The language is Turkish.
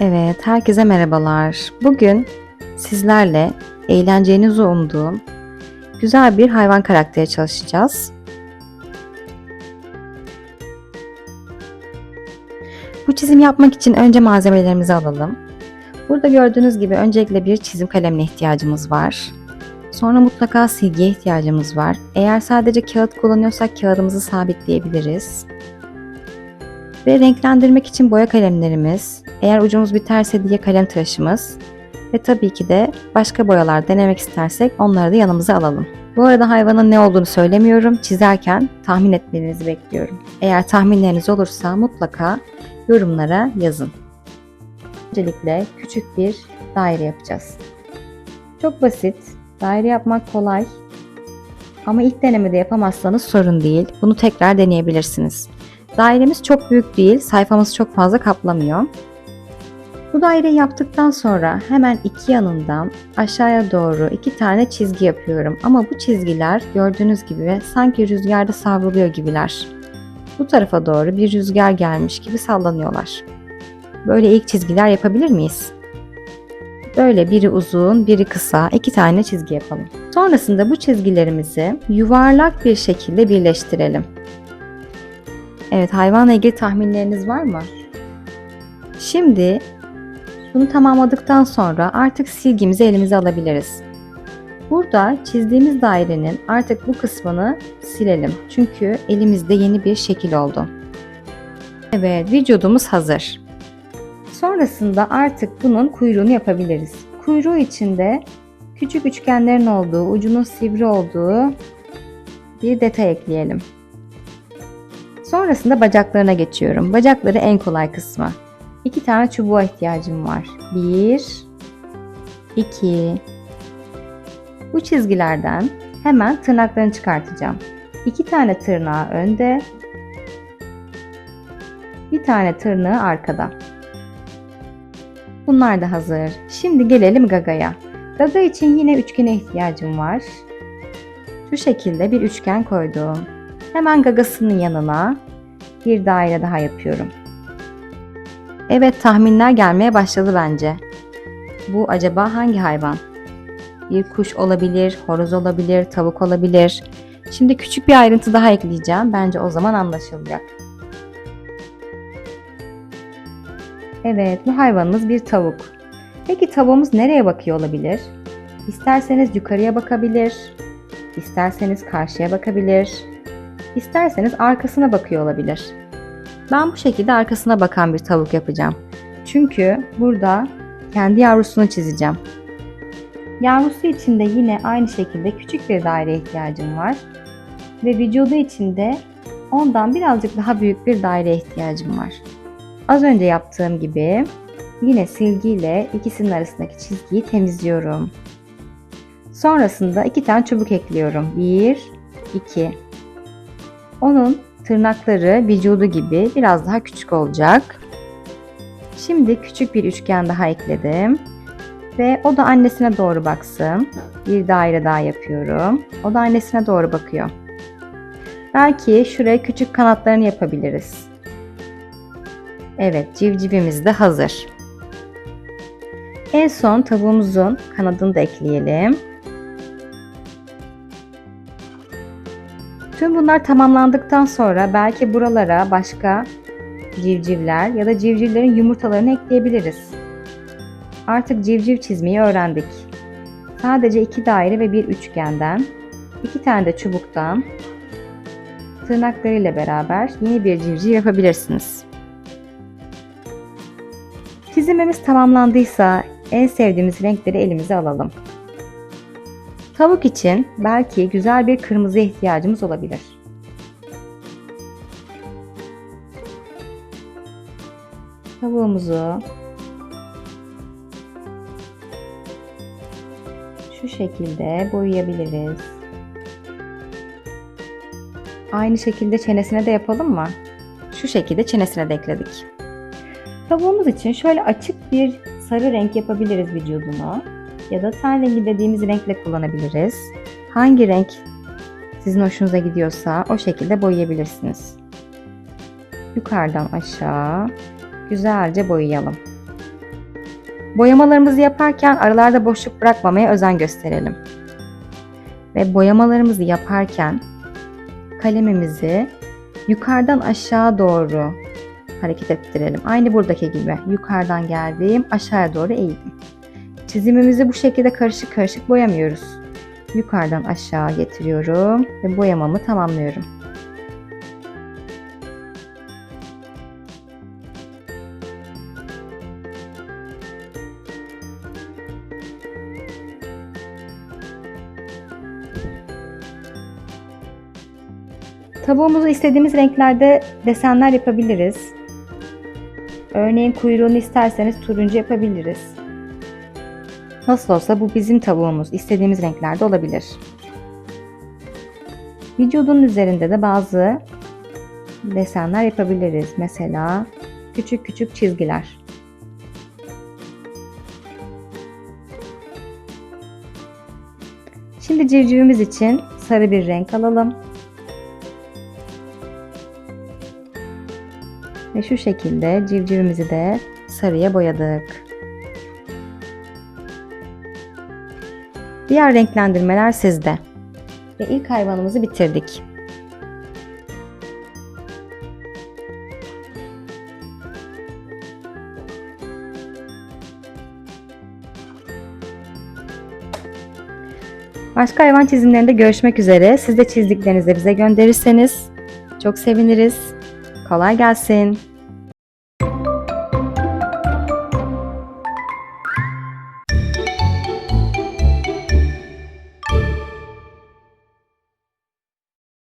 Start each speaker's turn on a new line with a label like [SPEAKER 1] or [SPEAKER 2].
[SPEAKER 1] Evet, herkese merhabalar. Bugün sizlerle eğleneceğinizi umduğum güzel bir hayvan karakteri çalışacağız. Bu çizim yapmak için önce malzemelerimizi alalım. Burada gördüğünüz gibi öncelikle bir çizim kalemine ihtiyacımız var. Sonra mutlaka silgiye ihtiyacımız var. Eğer sadece kağıt kullanıyorsak kağıdımızı sabitleyebiliriz. Ve renklendirmek için boya kalemlerimiz, eğer ucumuz biterse diye kalem tıraşımız ve tabii ki de başka boyalar denemek istersek onları da yanımıza alalım. Bu arada hayvanın ne olduğunu söylemiyorum. Çizerken tahmin etmenizi bekliyorum. Eğer tahminleriniz olursa mutlaka yorumlara yazın. Öncelikle küçük bir daire yapacağız. Çok basit. Daire yapmak kolay. Ama ilk denemede yapamazsanız sorun değil. Bunu tekrar deneyebilirsiniz. Dairemiz çok büyük değil, sayfamız çok fazla kaplamıyor. Bu daireyi yaptıktan sonra hemen iki yanından aşağıya doğru iki tane çizgi yapıyorum. Ama bu çizgiler gördüğünüz gibi sanki rüzgarda savruluyor gibiler. Bu tarafa doğru bir rüzgar gelmiş gibi sallanıyorlar. Böyle ilk çizgiler yapabilir miyiz? Böyle biri uzun, biri kısa iki tane çizgi yapalım. Sonrasında bu çizgilerimizi yuvarlak bir şekilde birleştirelim. Evet hayvanla ilgili tahminleriniz var mı? Şimdi bunu tamamladıktan sonra artık silgimizi elimize alabiliriz. Burada çizdiğimiz dairenin artık bu kısmını silelim. Çünkü elimizde yeni bir şekil oldu. Evet vücudumuz hazır. Sonrasında artık bunun kuyruğunu yapabiliriz. Kuyruğu içinde küçük üçgenlerin olduğu, ucunun sivri olduğu bir detay ekleyelim. Sonrasında bacaklarına geçiyorum. Bacakları en kolay kısmı. İki tane çubuğa ihtiyacım var. Bir, iki. Bu çizgilerden hemen tırnaklarını çıkartacağım. İki tane tırnağı önde, bir tane tırnağı arkada. Bunlar da hazır. Şimdi gelelim gagaya. Gaga için yine üçgene ihtiyacım var. Şu şekilde bir üçgen koydum. Hemen gagasının yanına bir daire daha yapıyorum. Evet tahminler gelmeye başladı bence. Bu acaba hangi hayvan? Bir kuş olabilir, horoz olabilir, tavuk olabilir. Şimdi küçük bir ayrıntı daha ekleyeceğim. Bence o zaman anlaşılacak. Evet, bu hayvanımız bir tavuk. Peki tavuğumuz nereye bakıyor olabilir? İsterseniz yukarıya bakabilir, isterseniz karşıya bakabilir, isterseniz arkasına bakıyor olabilir. Ben bu şekilde arkasına bakan bir tavuk yapacağım. Çünkü burada kendi yavrusunu çizeceğim. Yavrusu için de yine aynı şekilde küçük bir daire ihtiyacım var. Ve vücudu için de ondan birazcık daha büyük bir daire ihtiyacım var. Az önce yaptığım gibi yine silgiyle ikisinin arasındaki çizgiyi temizliyorum. Sonrasında iki tane çubuk ekliyorum. Bir, iki. Onun tırnakları vücudu gibi biraz daha küçük olacak. Şimdi küçük bir üçgen daha ekledim. Ve o da annesine doğru baksın. Bir daire daha yapıyorum. O da annesine doğru bakıyor. Belki şuraya küçük kanatlarını yapabiliriz. Evet, civcivimiz de hazır. En son tavuğumuzun kanadını da ekleyelim. Tüm bunlar tamamlandıktan sonra belki buralara başka civcivler ya da civcivlerin yumurtalarını ekleyebiliriz. Artık civciv çizmeyi öğrendik. Sadece iki daire ve bir üçgenden, iki tane de çubuktan tırnaklarıyla beraber yeni bir civciv yapabilirsiniz. Çizimimiz tamamlandıysa en sevdiğimiz renkleri elimize alalım. Tavuk için belki güzel bir kırmızı ihtiyacımız olabilir. Tavuğumuzu şu şekilde boyayabiliriz. Aynı şekilde çenesine de yapalım mı? Şu şekilde çenesine de ekledik. Tavuğumuz için şöyle açık bir sarı renk yapabiliriz vücudunu ya da ten rengi dediğimiz renkle kullanabiliriz. Hangi renk sizin hoşunuza gidiyorsa o şekilde boyayabilirsiniz. Yukarıdan aşağı güzelce boyayalım. Boyamalarımızı yaparken aralarda boşluk bırakmamaya özen gösterelim. Ve boyamalarımızı yaparken kalemimizi yukarıdan aşağı doğru hareket ettirelim. Aynı buradaki gibi. Yukarıdan geldim, aşağıya doğru eğildim. Çizimimizi bu şekilde karışık karışık boyamıyoruz. Yukarıdan aşağı getiriyorum ve boyamamı tamamlıyorum. Tavuğumuzu istediğimiz renklerde desenler yapabiliriz. Örneğin kuyruğunu isterseniz turuncu yapabiliriz. Nasıl olsa bu bizim tavuğumuz. İstediğimiz renklerde olabilir. Vücudun üzerinde de bazı desenler yapabiliriz. Mesela küçük küçük çizgiler. Şimdi civcivimiz için sarı bir renk alalım. Ve şu şekilde civcivimizi de sarıya boyadık. Diğer renklendirmeler sizde. Ve ilk hayvanımızı bitirdik. Başka hayvan çizimlerinde görüşmek üzere. Siz de çizdiklerinizi bize gönderirseniz çok seviniriz. Kolay gelsin.